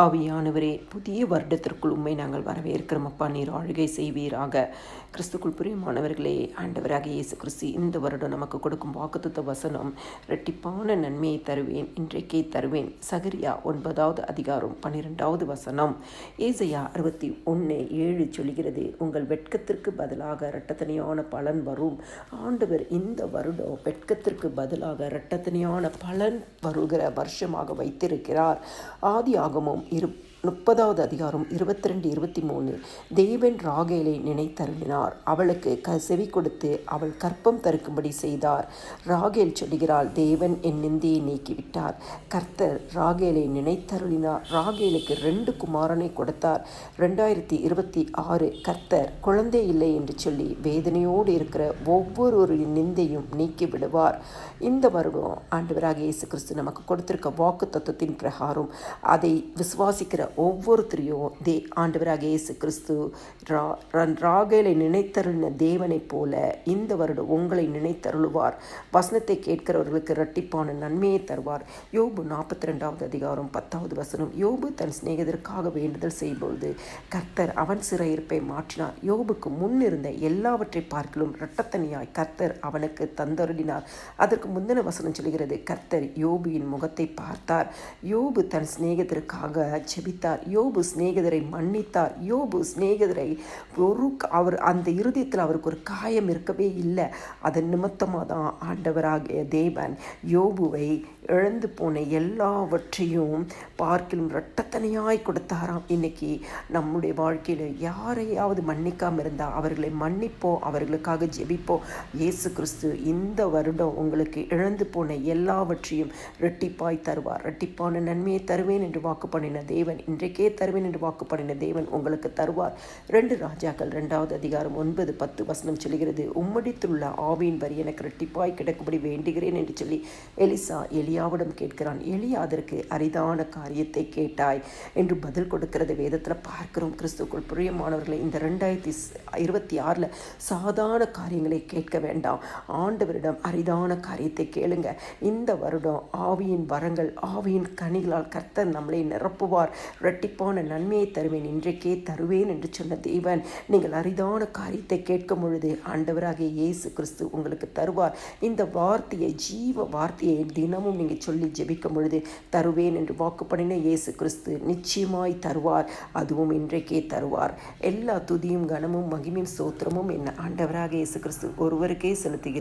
ஆவியானவரே புதிய வருடத்திற்குள் உண்மை நாங்கள் வரவேற்கிறோம். அப்பா நீர் ஆழ்கை செய்வீராக. கிறிஸ்துக்குள் பிரியமானவர்களே ஆண்டவராக இயேசு கிறிஸ்து இந்த வருடம் நமக்கு கொடுக்கும் வாக்குத்த வசனம் ரெட்டிப்பான நன்மையை தருவேன் இன்றைக்கே தருவேன். சகரியா ஒன்பதாவது அதிகாரம் பன்னிரெண்டாவது வசனம். ஏசையா அறுபத்தி ஒன்று ஏழு சொல்கிறது உங்கள் வெட்கத்திற்கு பதிலாக இரட்டத்தனையான பலன் வரும். ஆண்டவர் இந்த வருடம் வெட்கத்திற்கு பதிலாக இரட்டத்தனையான பலன் வருகிற வருஷமாக வைத்திருக்கிறார். ஆதி ஆகமும் இருப்போம் முப்பதாவது அதிகாரம் இருபத்தி ரெண்டு இருபத்தி மூணு தேவன் ராகேலை நினைத்தருளினார். அவளுக்கு க செவி கொடுத்து அவள் கற்பம் தருக்கும்படி செய்தார். ராகேல் சொல்கிறாள் தேவன் என் நிந்தியை நீக்கிவிட்டார். கர்த்தர் ராகேலை நினைத்தருளினார். ராகேலுக்கு ரெண்டு குமாரனை கொடுத்தார். ரெண்டாயிரத்தி இருபத்தி ஆறு கர்த்தர் குழந்தை இல்லை என்று சொல்லி வேதனையோடு இருக்கிற ஒவ்வொருவரின் நிந்தையும் நீக்கி விடுவார். இந்த வருடம் ஆண்டவராக இயேசு கிறிஸ்து நமக்கு கொடுத்திருக்க வாக்கு தத்துவத்தின் பிரகாரம் அதை விசுவாசிக்கிற ஒவ்வொருத்தரையும் தே ஆண்டவராக இயேசு கிறிஸ்து ரா ராகேலை நினைத்தருளின தேவனைப் போல இந்த வருடம் உங்களை நினைத்தருளுவார். வசனத்தை கேட்கிறவர்களுக்கு இரட்டிப்பான நன்மையை தருவார். யோபு நாற்பத்தி ரெண்டாவது அதிகாரம் பத்தாவது வசனம். யோபு தன் சிநேகிதருக்காக வேண்டுதல் செய்யும்பொழுது கர்த்தர் அவன் சிறையிருப்பை மாற்றினார். யோபுக்கு முன் இருந்த எல்லாவற்றை பார்க்கலும் இரட்டத்தனியாய் கர்த்தர் அவனுக்கு தந்தருளினார். அதற்கு முந்தின வசனம் சொல்கிறது கர்த்தர் யோபுவின் முகத்தை பார்த்தார். யோபு தன் சிநேகிதருக்காக ஜெபித்தார். யோபு சிநேகிதரை மன்னித்தார். யோபு சிநேகிதரை ஒரு அவர் அந்த இருதயத்தில் அவருக்கு ஒரு காயம் இருக்கவே இல்லை. அதன் நிமித்தமாக தான் ஆண்டவராகிய தேவன் யோபுவை இழந்து போன எல்லாவற்றையும் பார்க்கிலும் இரட்டத்தனையாய் கொடுத்தாராம். இன்னைக்கு நம்முடைய வாழ்க்கையில் யாரையாவது மன்னிக்காமல் இருந்தால் அவர்களை மன்னிப்போம் அவர்களுக்காக ஜெபிப்போம் இயேசு கிறிஸ்து இந்த வருடம் உங்களுக்கு இழந்து போன எல்லாவற்றையும் ரெட்டிப்பாய் தருவார். ரெட்டிப்பான நன்மையை தருவேன் என்று வாக்கு பண்ணின தேவன் இன்றைக்கே தருவேன் என்று வாக்கு பண்ணின தேவன் உங்களுக்கு தருவார். ரெண்டு ராஜாக்கள் ரெண்டாவது அதிகாரம் ஒன்பது பத்து வசனம் சொல்கிறது உம்மடித்துள்ள ஆவியின் வரி எனக்கு ரெட்டிப்பாய் கிடக்கும்படி வேண்டுகிறேன் என்று சொல்லி எலிசா எலியாவிடம் கேட்கிறான். எலியா அதற்கு அரிதான காரியத்தை கேட்டாய் என்று பதில் கொடுக்கிறது வேதத்தில் பார்க்கிறோம். கிறிஸ்துக்குள் பிரியமானவர்களை இந்த ரெண்டாயிரத்தி இருபத்தி ஆறில் சாதாரண காரியங்களை கேட்க வேண்டாம். ஆண்டவரிடம் அரிதான காரியத்தை கேளுங்க. இந்த வருடம் ஆவியின் வரங்கள் ஆவியின் கனிகளால் கர்த்தர் நம்மளை நிரப்புவார். இரட்டிப்பான நன்மையை தருவேன் இன்றைக்கே தருவேன் என்று சொன்ன தேவன் நீங்கள் அரிதான காரியத்தை கேட்கும் பொழுது ஆண்டவராகிய இயேசு கிறிஸ்து உங்களுக்கு தருவார். இந்த வார்த்தையை ஜீவ வார்த்தையை தினமும் நீங்கள் சொல்லி ஜெபிக்கும் பொழுது தருவேன் என்று வாக்கு பண்ணின இயேசு கிறிஸ்து நிச்சயமாய் தருவார் அதுவும் இன்றைக்கே தருவார். எல்லா துதியும் கனமும் மகிமையும் சோத்திரமும் என்ன ஆண்டவராக இயேசு கிறிஸ்து ஒருவருக்கே செலுத்துகிறார்